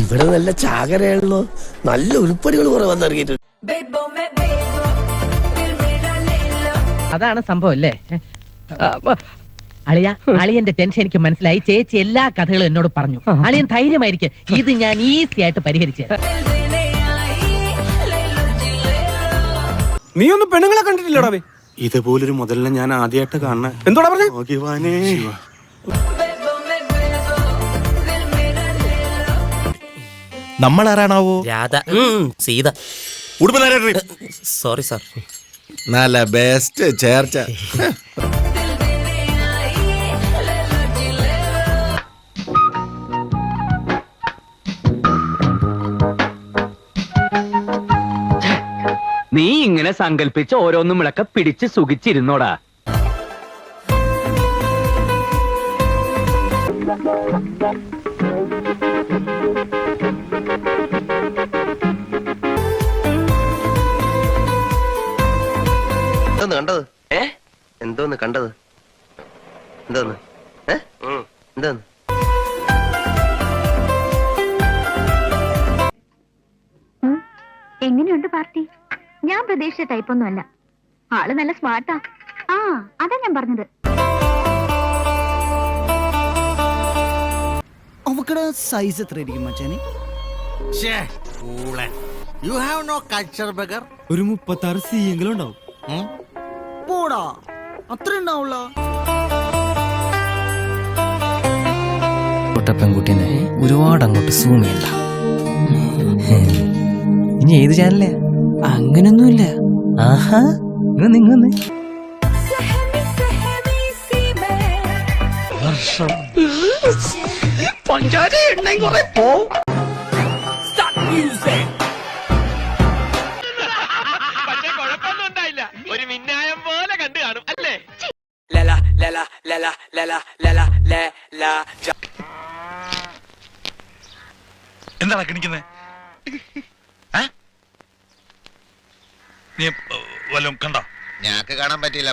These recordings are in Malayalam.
ഇവിടെ നല്ല ചാകരയാണല്ലോ. നല്ല ഉരുപ്പടികൾ കുറെ വന്നിറങ്ങിയിട്ടുണ്ട് അതാണ് സംഭവം അല്ലേ? അളിയ അളിയന്റെ ടെൻഷൻ എനിക്ക് മനസ്സിലായി. ചേച്ചി എല്ലാ കഥകളും എന്നോട് പറഞ്ഞു. അളിയൻ ധൈര്യമായിരിക്കും. ഇത് ഞാൻ ഈസി ആയിട്ട് പരിഹരിച്ചു നീ ഒന്നും പെണ്ണുങ്ങളെ കണ്ടിട്ടില്ലടാ ഇതുപോലൊരു മുതലിനെ ഞാൻ ആദ്യമായിട്ട് കാണണേ എന്തോടാ പറഞ്ഞു? നമ്മൾ ആരാണാവോ രാധ സീത. സോറി സാർ നല്ല ബെസ്റ്റ് ചേർച്ച. നീ ഇങ്ങനെ സങ്കല്പിച്ച് ഓരോന്നും വിളക്ക പിടിച്ച് സുഖിച്ചിരുന്നോടാ. എന്തോന്ന് കണ്ടത്? ഏ? എന്തോന്ന് കണ്ടത്? എന്തോന്ന് ഏ? എന്തോന്ന് എങ്ങനെയുണ്ട് പാർട്ടി? ഞാൻ പ്രതീക്ഷിച്ച ടൈപ്പൊന്നും അല്ല ആൾ നല്ല സ്മാർട്ടാ. ആ അതാ ഞാൻ പറഞ്ഞത്. അവക്കടെ സൈസ് എത്ര ആയിരിക്കും മച്ചാനെ you have no culture bugger ഒരു മുപ്പത്തി ആറ് സി എങ്കിലും ഉണ്ടാവും. പോടാ. അത്ര ഉണ്ടാവുള്ള. പെൺകുട്ടീനെ ഒരുപാട് അങ്ങോട്ട് സൂമിയല്ല ചെയ്യണ്ട. ഇനി ഏത് ചാനലേ അങ്ങനൊന്നുമില്ല. ആഹാ. la la la la la la la എന്താണ് കിണിക്കുന്നത് നീ വല്ലതും കണ്ട? ഞാക്ക് കാണാൻ പറ്റിയില്ല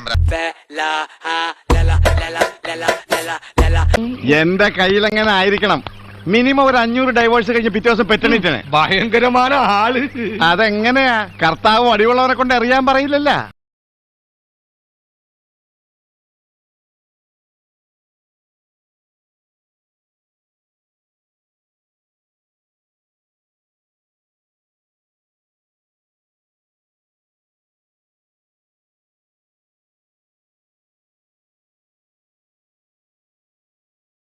എന്റെ കയ്യിലെങ്ങനെ ആയിരിക്കണം? മിനിമം ഒരു അഞ്ഞൂറ് ഡൈവേഴ്സ് കഴിഞ്ഞ് പിറ്റേ ദിവസം പെറ്റണിട്ടാണ് ഭയങ്കരമായ ആൾ. അതെങ്ങനെയാ? കർത്താവ് അടിയുള്ളവരെ കൊണ്ട് അറിയാൻ പറയില്ലല്ലോ.